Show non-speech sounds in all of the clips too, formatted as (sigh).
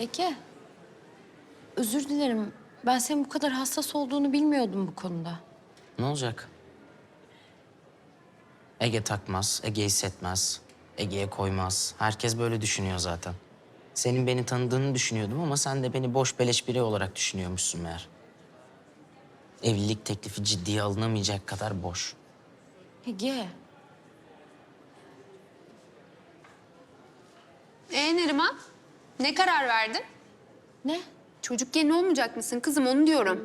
Ege. Özür dilerim. Ben senin bu kadar hassas olduğunu bilmiyordum bu konuda. Ne olacak? Ege takmaz, Ege hissetmez, Ege'ye koymaz. Herkes böyle düşünüyor zaten. Senin beni tanıdığını düşünüyordum ama sen de beni boş beleş biri olarak düşünüyormuşsun meğer. Evlilik teklifi ciddiye alınamayacak kadar boş. Ege. Ee Neriman, ne karar verdin? Ne? Çocuk gelin olmayacak mısın kızım onu diyorum.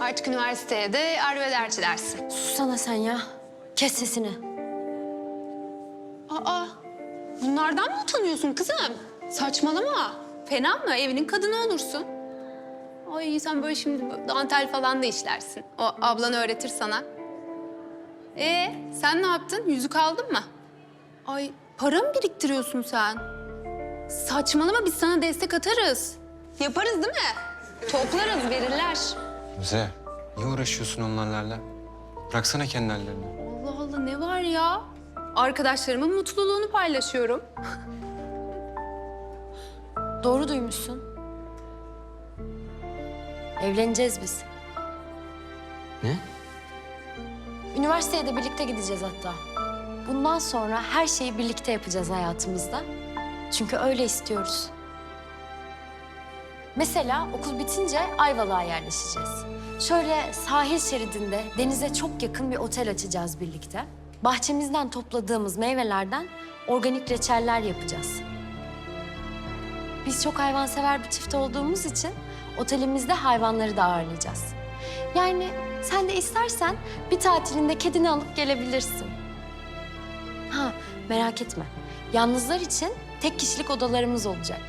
Artık üniversiteye de arvederci dersin. Sussana sen ya. Kes sesini. Aa, bunlardan mı utanıyorsun kızım? Saçmalama. Fena mı? Evinin kadını olursun. Ay sen böyle şimdi dantel falan da işlersin. O ablan öğretir sana. Ee, sen ne yaptın? Yüzük aldın mı? Ay, para mı biriktiriyorsun sen? Saçmalama biz sana destek atarız. Yaparız değil mi? Toplarız, verirler. Gamze, niye uğraşıyorsun onlarla? Bıraksana kendi hallerine. Allah Allah ne var ya? Arkadaşlarımın mutluluğunu paylaşıyorum. (laughs) Doğru duymuşsun. Evleneceğiz biz. Ne? Üniversiteye de birlikte gideceğiz hatta. Bundan sonra her şeyi birlikte yapacağız hayatımızda. Çünkü öyle istiyoruz. Mesela okul bitince Ayvalık'a yerleşeceğiz. Şöyle sahil şeridinde denize çok yakın bir otel açacağız birlikte. Bahçemizden topladığımız meyvelerden organik reçeller yapacağız. Biz çok hayvansever bir çift olduğumuz için otelimizde hayvanları da ağırlayacağız. Yani sen de istersen bir tatilinde kedini alıp gelebilirsin. Ha merak etme. Yalnızlar için tek kişilik odalarımız olacak.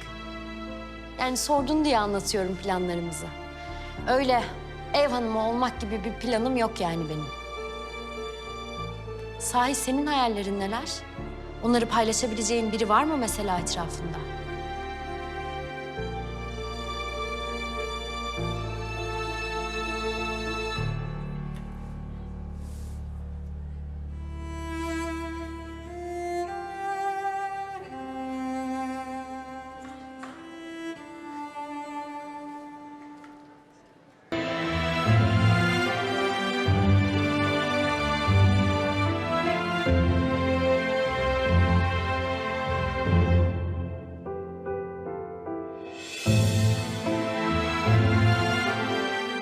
Yani sordun diye anlatıyorum planlarımızı. Öyle ev hanımı olmak gibi bir planım yok yani benim. Sahi senin hayallerin neler? Onları paylaşabileceğin biri var mı mesela etrafında?